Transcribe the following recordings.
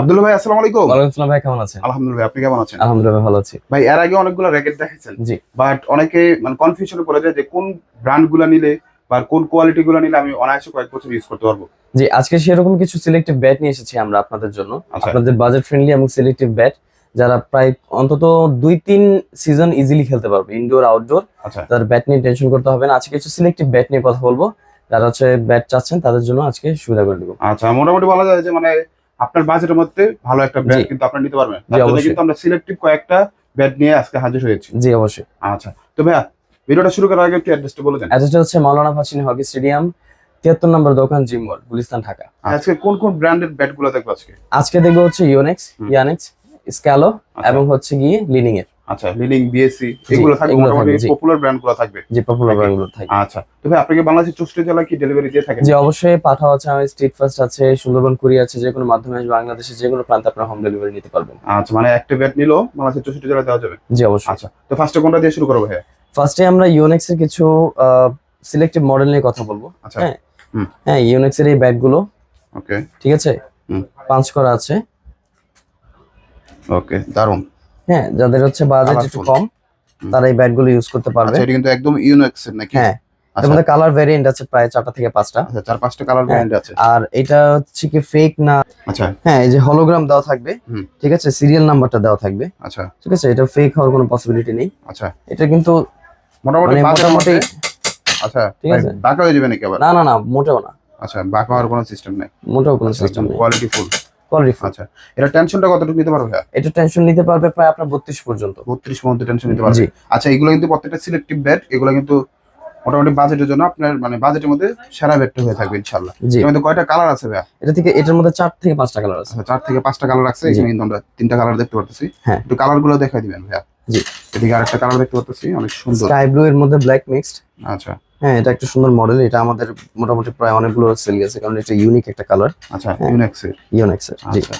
আব্দুল্লাহ ভাই আসসালামু আলাইকুম। ওয়ালাইকুম আসসালাম ভাই কেমন আছেন? আলহামদুলিল্লাহ আপনি কেমন আছেন? আলহামদুলিল্লাহ ভালো আছি। ভাই এর আগে অনেকগুলো র্যাকেট দেখেছেন জি। বাট অনেকে মানে কনফিউশনে পড়ে যায় যে কোন ব্র্যান্ডগুলো নিলে বা কোন কোয়ালিটি গুলো নিলে আমি অনায়াসে কয়েক বছর ইউজ করতে পারব। জি আজকে সেরকম কিছু সিলেক্টিভ ব্যাট নিয়ে এসেছি আমরা আপনাদের জন্য। আচ্ছা। আপনাদের বাজেট ফ্রেন্ডলি এবং সিলেক্টিভ ব্যাট যারা প্রায় অন্তত দুই তিন সিজন ইজিলি খেলতে পারবে ইনডোর আউটডোর তার ব্যাট নিয়ে টেনশন করতে হবে না। আজকে কিছু সিলেক্টিভ ব্যাট নিয়ে কথা বলব। যারা হচ্ছে ব্যাট চাচ্ছেন তাদের জন্য আজকে সুবিধা করে দেবো। আচ্ছা মোটামুটি বলা যায় যে মানে আপনার বাজেটের মধ্যে ভালো একটা ব্যাট কিন্তু আপনি নিতে পারবেন। কিন্তু আমরা সিলেক্টিভ কয়েকটা ব্যাট নিয়ে আজকে হাজির হয়েছি। জি অবশ্যই। আচ্ছা তো ভাইয়া ভিডিওটা শুরু করার আগে একটু অ্যাড্রেসটা বলে দেন। অ্যাড্রেসটা হচ্ছে মাওলানা ফাসিনী হকি স্টেডিয়াম তিয়াত্তর নম্বর দোকান জিম মল গুলিস্তান ঢাকা। আজকে কোন কোন ব্র্যান্ডের ব্যাটগুলো দেখব আজকে? আজকে দেখব হচ্ছে ইউনেক্স। ইয়ানেক্স স্ক্যালো আচ্ছা। এবং হচ্ছে গিয়ে লিনিং এর। আচ্ছা লিলিং বিএসসি এগুলো থাকবে মোটামুটি পপুলার ব্র্যান্ডগুলো থাকবে। যে পপুলার ব্র্যান্ডগুলো থাকে আচ্ছা তো ভাই আপনাকে বাংলাদেশের চৌষট্টি জেলায় কি ডেলিভারি দিয়ে থাকেন? যে অবশ্যই পাঠাও আছে আমার স্ট্রিট ফাস্ট আছে সুন্দরবন কুরি আছে যে কোনো মাধ্যমে বাংলাদেশের যে কোনো প্রান্তে আপনার হোম ডেলিভারি নিতে পারবেন। আচ্ছা মানে একটা ব্যাট নিলো বাংলাদেশের চৌষট্টি জেলায় দেওয়া যাবে? জি অবশ্যই। আচ্ছা তো ফার্স্টে কোনটা দিয়ে শুরু করব ভাইয়া? ফার্স্টে আমরা ইউনেক্স এর কিছু সিলেক্টিভ মডেল নিয়ে কথা বলব। আচ্ছা হ্যাঁ? হ্যাঁ ইউনেক্স এর এই ব্যাগগুলো ওকে ঠিক আছে? পাঁচ করা আছে। ওকে দারুণ হ্যাঁ যাদের হচ্ছে বাজেট একটু কম তারা এই ব্যাগগুলো ইউজ করতে পারবে। আচ্ছা এটা কিন্তু একদম ইউনিক্স এর নাকি? হ্যাঁ এর মধ্যে কালার ভেরিয়েন্ট আছে প্রায় চারটা থেকে পাঁচটা। আচ্ছা চার পাঁচটা কালার হ্যাঁ। ব্র্যান্ড আছে। আর এটা হচ্ছে কি ফেক না? আচ্ছা। হ্যাঁ এই যে হলোগ্রাম দেওয়া থাকবে ঠিক আছে? সিরিয়াল নাম্বারটা দেওয়া থাকবে। আচ্ছা। ঠিক আছে? এটা ফেক হওয়ার কোনো পসিবিলিটি নেই। আচ্ছা। এটা কিন্তু মোটামুটি মানে মোটামুটি আচ্ছা ঠিক আছে। বাঁকা হয়ে যাবে নাকি আবার? না না না মোটেও না। আচ্ছা বাঁকা হওয়ার কোনো সিস্টেম নেই। মোটেও কোনো সিস্টেম নেই। কোয়ালিটি ফুল কোয়ালিটি আচ্ছা এটা টেনশনটা কতটুকু নিতে পারবে? এটা টেনশন নিতে পারবে প্রায় আপনার বত্রিশ পর্যন্ত। বত্রিশ মধ্যে টেনশন নিতে পারবে। আচ্ছা এগুলো কিন্তু প্রত্যেকটা সিলেক্টিভ ব্যাট এগুলো কিন্তু মোটামুটি বাজেটের জন্য আপনার মানে বাজেটের মধ্যে সেরা ব্যাটটা হয়ে থাকবে ইনশাল্লাহ জি। এর মধ্যে কয়টা কালার আছে ভাইয়া? এটা থেকে এটার মধ্যে চার থেকে পাঁচটা কালার আছে। আচ্ছা চার থেকে পাঁচটা কালার আছে এখানে কিন্তু আমরা তিনটা কালার দেখতে পারতেছি। হ্যাঁ। একটু কালারগুলো দেখাই দিবেন ভাইয়া। জি। এদিকে আরেকটা কালার দেখতে পারতেছি অনেক সুন্দর। স্কাই ব্লু এর মধ্যে ব্ল্যাক মিক্সড আচ্ছা। হ্যাঁ এটা একটা সুন্দর মডেল এটা আমাদের মোটামুটি প্রায় অনেকগুলো সেল গেছে কারণ এটা ইউনিক একটা কালার আচ্ছা ইউনিক্স ইউনেক্স ইউনিক্স জি। আচ্ছা।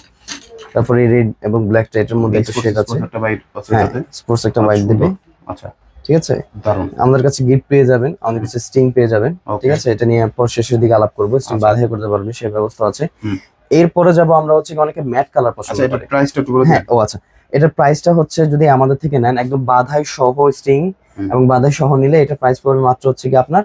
তারপরে রেড এবং ব্ল্যাক টাইটের মধ্যে একটা শেড আছে। একটা হোয়াইট আছে হ্যাঁ স্পোর্টস একটা অনেক হোয়াইট সুন্দর। দেবে আচ্ছা। ঠিক আছে? দারুণ আমাদের কাছে গিফট পেয়ে যাবেন আমাদের কাছে স্টিং পেয়ে যাবেন। ঠিক আছে? এটা নিয়ে পর শেষের দিকে আলাপ করব স্টিং আচ্ছা। বাধাই করতে পারবে সে ব্যবস্থা আছে। এরপরে যাব আমরা হচ্ছে অনেকে ম্যাট কালার পছন্দ আচ্ছা এটা করে। প্রাইসটা একটু বলে হ্যাঁ ও আচ্ছা। এটার প্রাইসটা হচ্ছে যদি আমাদের থেকে নেন একদম বাধাই সহ স্টিং হুম। এবং বাধাই সহ নিলে এটা প্রাইস পড়বে মাত্র হচ্ছে কি আপনার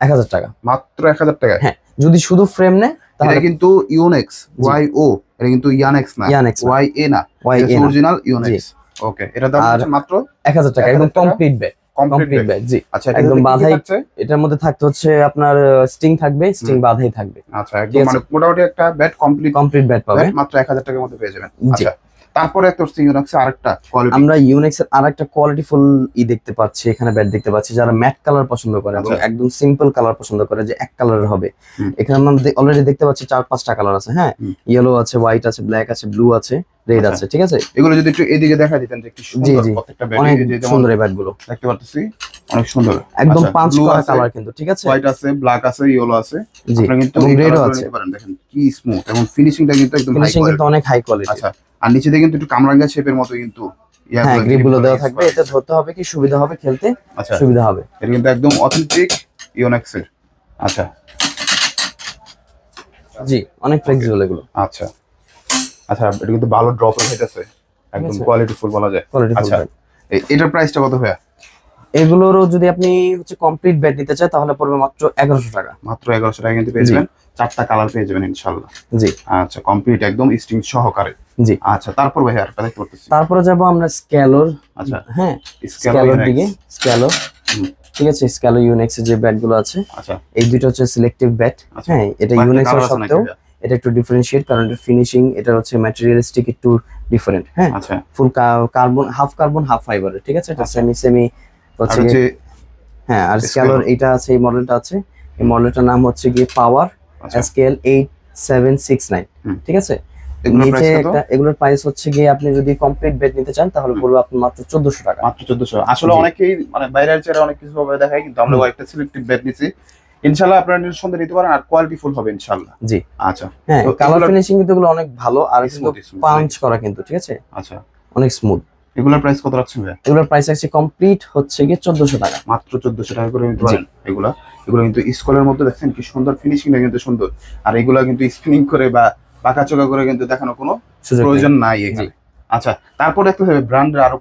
এক হাজার টাকা। মাত্র এক হাজার টাকায়? হ্যাঁ যদি শুধু ফ্রেম নেয় তাহলে কিন্তু ইউনেক্স ওয়াই ও এটা কিন্তু ইয়ানেক্স না ইয়ানেক্স ওয়াই এ না। ওয়াই অরিজিনাল ইউনেক্স ওকে এটা দাম মাত্র এক হাজার টাকা একদম টাকা? Complete bag complete complete bag জি। আচ্ছা একদম একদম বাঁধাই- এটার মধ্যে থাকতে হচ্ছে আপনার স্টিং থাকবে স্টিং বাধাই থাকবে। আচ্ছা একদম মানে মোটামুটি একটা ব্যাট কমপ্লিট কমপ্লিট ব্যাট পাবেন। মাত্র এক হাজার টাকার মধ্যে পেয়ে যাবেন। আচ্ছা তারপরে তোর ইউনেক্স আরেকটা কোয়ালিটি আমরা ইউনেক্স এর আর একটা কোয়ালিটি ফুল ই দেখতে পাচ্ছি এখানে ব্যাট দেখতে পাচ্ছি যারা ম্যাট কালার পছন্দ করে এবং আচ্ছা। একদম সিম্পল কালার পছন্দ করে যে এক কালারের হবে। এখানে আমরা অলরেডি দেখতে পাচ্ছি চার পাঁচটা কালার আছে হ্যাঁ? ইয়েলো আছে হোয়াইট আছে ব্ল্যাক আছে ব্লু আছে রেড আচ্ছা। আছে ঠিক আছে? এগুলো যদি একটু এদিকে দেখা দিতেন যে কি সুন্দর প্রত্যেকটা অনেক ব্যাট যেমন সুন্দর এই ব্যাটগুলো। দেখতে পারতেছি অনেক সুন্দর। একদম আচ্ছা, পাঁচ blue করা কালার কিন্তু ঠিক আছে? হোয়াইট আছে ব্ল্যাক আছে ইয়েলো আছে। আপনারা কিন্তু রেডও আছে। দেখেন কি স্মুথ এবং ফিনিশিংটা কিন্তু একদম হাই ফিনিশিং কিন্তু অনেক হাই কোয়ালিটি আচ্ছা। আর নিচে দিয়ে কিন্তু একটু কামরাঙ্গা শেপের মতো কিন্তু হ্যাঁ দেওয়া থাকবে এটা ধরতে হবে কি সুবিধা হবে খেলতে? আচ্ছা। সুবিধা হবে। এটা কিন্তু একদম অথেন্টিক ইওনেক্সের আচ্ছা। জি অনেক ফ্লেক্সিবল এগুলো। আচ্ছা। আচ্ছা এটা কিন্তু ভালো ড্রপ একদম কোয়ালিটি ফুল বলা যায়। আচ্ছা। এটার প্রাইসটা কত ভাইয়া? এগুলোরও যদি আপনি হচ্ছে কমপ্লিট ব্যাট নিতে চান তাহলে পড়বে মাত্র এগারোশো টাকা। মাত্র এগারোশো টাকা কিন্তু পেয়ে যাবেন। চারটা কালার পেয়ে যাবেন ইনশাল্লাহ। জি। আচ্ছা কমপ্লিট একদম স্ট্রিং সহকারে। জি। আচ্ছা তারপর ভাইয়া আরেকটা দেখতে পারতেছি। তারপরে যাব আমরা স্ক্যালোর আচ্ছা হ্যাঁ স্ক্যালো স্ক্যালোর দিকে স্ক্যালো ঠিক আছে স্ক্যালো ইউনেক্স যে ব্যাটগুলো আছে আচ্ছা। এই দুটো হচ্ছে সিলেক্টিভ ব্যাট আচ্ছা। হ্যাঁ এটা ইউনেক্স এর সত্ত্বেও এটা? একটু ডিফারেন্সিয়েট কারণ এটা ফিনিশিং এটা হচ্ছে ম্যাটেরিয়ালিস্টিক একটু ডিফারেন্ট হ্যাঁ আচ্ছা। Full carbon half carbon half ফাইবারের ঠিক আছে? এটা আচ্ছা। সেমি সেমি হচ্ছে হ্যাঁ আর। স্ক্যালোর এইটা আছে এই মডেলটা আছে। এই মডেলটার নাম হচ্ছে গিয়ে power scale eight seven six nine ঠিক আছে? নিচে এগুলোর প্রাইস হচ্ছে গিয়ে আপনি যদি কমপ্লিট বেড নিতে চান তাহলে। পড়বে আপনার মাত্র চোদ্দশো টাকা। মাত্র চোদ্দশো। আসলে অনেকেই মানে বাইরের অনেক কিছু ভাবে দেখায় কিন্তু আমরা। কয়েকটা সিলেক্টিভ ব্যাট নিছি। ইনশাল্লাহ আপনারা নিঃসন্দেহে নিতে পারেন আর কোয়ালিটি ফুল হবে ইনশাল্লাহ। জি। আচ্ছা। হ্যাঁ কালার ফিনিশিং কিন্তু এগুলো অনেক ভালো আর কিন্তু পাঞ্চ করা কিন্তু ঠিক আছে? আচ্ছা। অনেক স্মুথ এগুলোর প্রাইস কত রাখছেন ভাইয়া? এগুলোর প্রাইস আছে কমপ্লিট হচ্ছে গিয়ে চোদ্দশো টাকা। মাত্র চোদ্দশো টাকা করে নিতে পারেন এগুলা। এগুলো কিন্তু স্কুলের মধ্যে দেখছেন কি সুন্দর ফিনিশিং কিন্তু সুন্দর। আর এগুলা কিন্তু স্পিনিং করে বা বাঁকা চোকা করে কিন্তু দেখানো কোনো প্রয়োজন নাই। এখানে। আচ্ছা তারপরে আরও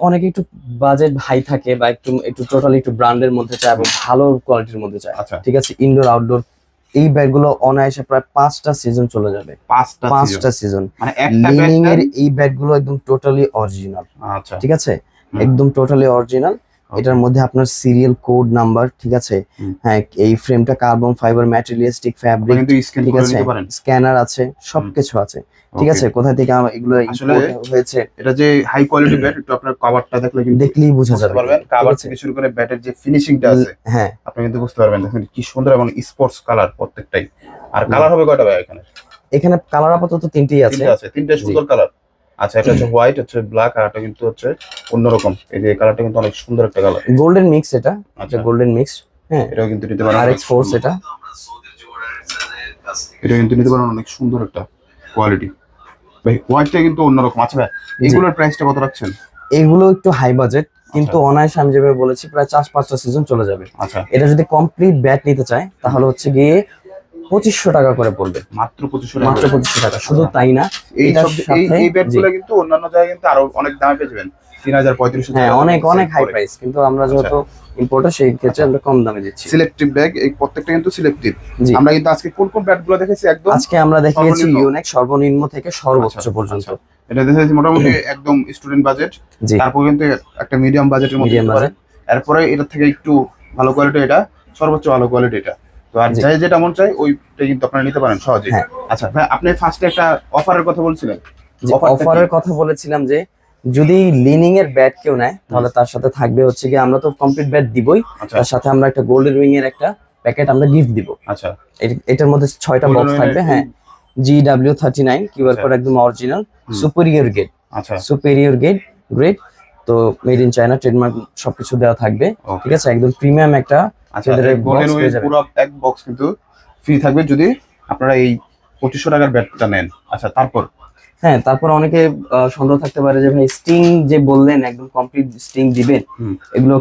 অনেকে একটু বাজেট হাই থাকে বা একটু একটু টোটালি একটু ব্র্যান্ডের মধ্যে চায় এবং ভালো কোয়ালিটির মধ্যে চায়। আচ্ছা। ঠিক আছে? ইনডোর আউটডোর এই ব্যাটগুলো অনায়াসে প্রায় পাঁচটা সিজন চলে যাবে। পাঁচটা পাঁচটা সিজন মানে একটা লিনিং এর এই ব্যাটগুলো একদম টোটালি অরিজিনাল আচ্ছা। ঠিক আছে? একদম টোটালি অরিজিনাল. এটার মধ্যে আপনার সিরিয়াল কোড নাম্বার ঠিক আছে? হ্যাঁ এই ফ্রেমটা কার্বন ফাইবার ম্যাটেরিয়ালিস্টিক ফ্যাব্রিক ঠিক আছে? স্ক্যানার আছে সবকিছু আছে ঠিক আছে? কোথা থেকে এগুলো হয়েছে? এটা যে হাই কোয়ালিটি ব্যাট একটু আপনার কভারটা দেখলে কিন্তু দেখলেই বোঝা যাবে। পারবেন। কভার থেকে শুরু করে ব্যাটের যে ফিনিশিংটা আছে হ্যাঁ। আপনি কিন্তু বুঝতে পারবেন। দেখুন কি সুন্দর এবং স্পোর্টস কালার প্রত্যেকটাই। আর কালার হবে কয়টা ভাই এখানে? এখানে কালার আপাতত তিনটেই আছে। তিনটে আছে তিনটে সুন্দর কালার আচ্ছা এটা হচ্ছে হোয়াইট হচ্ছে ব্ল্যাক আর এটা কিন্তু হচ্ছে অন্যরকম। এই যে কালারটা কিন্তু অনেক সুন্দর একটা কালার গোল্ডেন মিক্স এটা আচ্ছা। গোল্ডেন মিক্স হ্যাঁ। এটাও কিন্তু নিতে পারেন আর এক্স ফোর্স। এটা। এটা কিন্তু নিতে পারেন অনেক সুন্দর একটা কোয়ালিটি ভাই হোয়াইটটা কিন্তু অন্যরকম। আচ্ছা ভাই এগুলোর প্রাইসটা কত রাখছেন? এগুলো একটু হাই বাজেট কিন্তু অনায়াসে আমি যেভাবে বলেছি প্রায় চার পাঁচটা সিজন চলে যাবে। আচ্ছা। এটা যদি কমপ্লিট ব্যাট নিতে চায় তাহলে হচ্ছে গিয়ে পঁচিশশো টাকা করে পড়বে। মাত্র পঁচিশশো মাত্র টাকা পঁচিশশো টাকা শুধু তাই না? এই এই ব্যাটগুলো কিন্তু অন্যান্য জায়গায় কিন্তু আরও অনেক দামে পেয়ে যাবেন। তিন হাজার পঁয়ত্রিশ হ্যাঁ অনেক অনেক হাই প্রাইস কিন্তু আমরা যেহেতু ইম্পোর্টার সেই ক্ষেত্রে আমরা কম দামে দিচ্ছি। সিলেক্টিভ ব্যাগ এই প্রত্যেকটা কিন্তু সিলেক্টিভ আমরা কিন্তু আজকে কোন কোন ব্যাটগুলো দেখেছি একদম? আজকে আমরা দেখিয়েছি সর্বনিম্ন? ইউনেক সর্বনিম্ন থেকে সর্বোচ্চ আচ্ছা, পর্যন্ত। আচ্ছা। এটা দেখেছি মোটামুটি একদম স্টুডেন্ট বাজেট তারপর কিন্তু একটা মিডিয়াম বাজেটের মধ্যে এরপরে এটা থেকে একটু ভালো কোয়ালিটি এটা সর্বোচ্চ ভালো কোয়ালিটি এটা। তো আর জি। যাই যেটা মন চাই ওইটা কিন্তু আপনারা নিতে পারেন সহজে হ্যাঁ। আচ্ছা। ভাই আপনি ফার্স্টে একটা অফারের কথা বলছিলেন। যে offerটা কি? অফারের কথা বলেছিলাম যে যদি লিনিং এর ব্যাট কেউ নেয় তাহলে তার সাথে থাকবে হচ্ছে কি আমরা তো কমপ্লিট ব্যাট দিবই। আচ্ছা। তার সাথে আমরা একটা গোল্ডেন উইং এর একটা প্যাকেট আমরা গিফট দিব। আচ্ছা। এটার মধ্যে ছয়টা বক্স থাকবে হ্যাঁ। G W thirty nine QR. Code একদম অরিজিনাল। সুপেরিয়র গেট আচ্ছা। সুপেরিয়র গেট তো মেড ইন চায়না ট্রেডমার্ক সবকিছু দেওয়া থাকবে। ঠিক আছে? একদম প্রিমিয়াম একটা আচ্ছা গোল্ডেন ওয়ে পুরো এক বক্স কিন্তু ফ্রি থাকবে যদি আপনারা এই পঁচিশশো টাকার ব্যাটটা নেন। আচ্ছা তারপর? হ্যাঁ তারপর অনেকে সন্দেহ থাকতে পারে যে ভাই স্টিং যে বললেন একদম কমপ্লিট স্টিং দিবেন এগুলো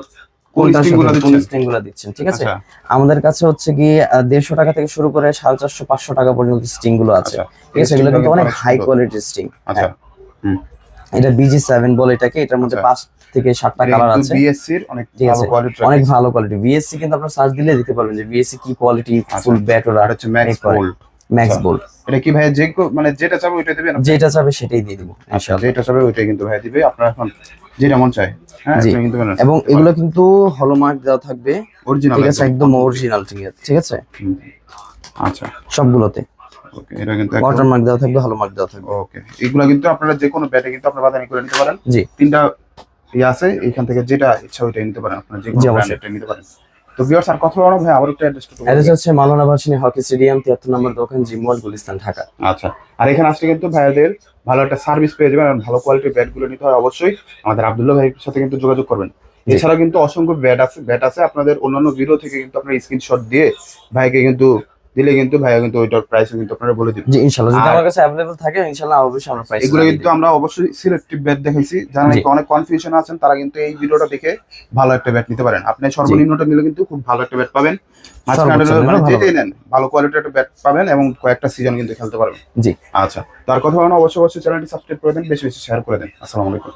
দিচ্ছেন? ঠিক আছে? আচ্ছা। আমাদের কাছে হচ্ছে গিয়ে দেড়শো টাকা থেকে শুরু করে সাড়ে চারশো পাঁচশো টাকা পর্যন্ত স্টিংগুলো আছে। আচ্ছা। ঠিক আছে? এগুলো কিন্তু অনেক হাই। কোয়ালিটির স্টিং আচ্ছা। এটা বিজি সেভেন বলে এটাকে এটার মধ্যে আচ্ছা। পাঁচ থেকে সাতটা কালার আছে। অনেক ভালো কোয়ালিটি অনেক ভালো কোয়ালিটি বিএসসি কিন্তু আপনার সার্চ দিলে দিতে পারবেন যে বিএসসি কি কোয়ালিটি। ফুল ব্যাট ওরা আর হচ্ছে ম্যাক্স। গোল্ড ম্যাক্স আচ্ছা। বোল এটা কি ভাই যে মানে যেটা চাবে ওইটা দিবেন যেটা চাবে সেটাই দিয়ে দিব আচ্ছা ইনশাআল্লাহ। যেটা চাবে ওইটাই কিন্তু ভাই দিবে। আপনারা এখন যেটা মন চায় হ্যাঁ এবং এগুলো কিন্তু হলমার্ক দেওয়া থাকবে। অরিজিনাল ঠিক আছে একদম। অরিজিনাল ঠিক আছে। ঠিক আছে? আচ্ছা। সবগুলোতে। ওকে এটা কিন্তু ওয়াটারমার্ক দেওয়া থাকবে হলমার্ক দেওয়া থাকবে। ওকে এগুলো কিন্তু আপনারা যে কোনো ব্যাটে কিন্তু আপনারা বাদানি করে নিতে পারেন। জি। তিনটা ইয়ে আছে এখান থেকে যেটা ইচ্ছা ওইটাই নিতে পারেন আপনারা যে কোনো অবশ্যই। নিতে পারেন। তো ভিউয়ার্স আর ভাই আবার একটা অ্যাড্রেস অ্যাড্রেস হচ্ছে মাওলানা ভার্সিনী হকি স্টেডিয়াম তিয়াত্তর নম্বর দোকান জিমওয়াল গুলিস্তান ঢাকা। আচ্ছা আর এখানে আসলে কিন্তু ভাইয়াদের ভালো একটা সার্ভিস পেয়ে যাবেন আর ভালো কোয়ালিটির ব্যাটগুলো নিতে হয় অবশ্যই। আমাদের আব্দুল্লাহ ভাইয়ের সাথে কিন্তু যোগাযোগ করবেন। জি। এছাড়াও কিন্তু অসংখ্য ব্যাট আছে ব্যাট আছে। আপনাদের অন্যান্য ভিডিও থেকে কিন্তু আপনার স্ক্রিনশট দিয়ে ভাইকে কিন্তু দিলে কিন্তু ভাইয়া কিন্তু ওইটার প্রাইস কিন্তু আপনারা বলে দিবেন। জি ইনশাআল্লাহ যদি আমার কাছে অ্যাভেলেবল থাকে ইনশাআল্লাহ অবশ্যই আমরা প্রাইস এগুলো কিন্তু আমরা অবশ্যই সিলেক্টিভ ব্যাট দেখাইছি। যারা। নাকি অনেক কনফিউশন আছেন তারা কিন্তু এই ভিডিওটা দেখে ভালো একটা ব্যাট নিতে পারেন। আপনি সর্বনিম্নটা নিলে কিন্তু খুব ভালো একটা ব্যাট পাবেন। মানে যেটাই নেন ভালো কোয়ালিটির একটা ব্যাট পাবেন এবং কয়েকটা সিজন কিন্তু খেলতে পারবেন। জি। আচ্ছা তার কথা বলেন অবশ্যই অবশ্যই চ্যানেলটি সাবস্ক্রাইব করে দেন বেশি বেশি শেয়ার করে দেন। আসসালামু আলাইকুম।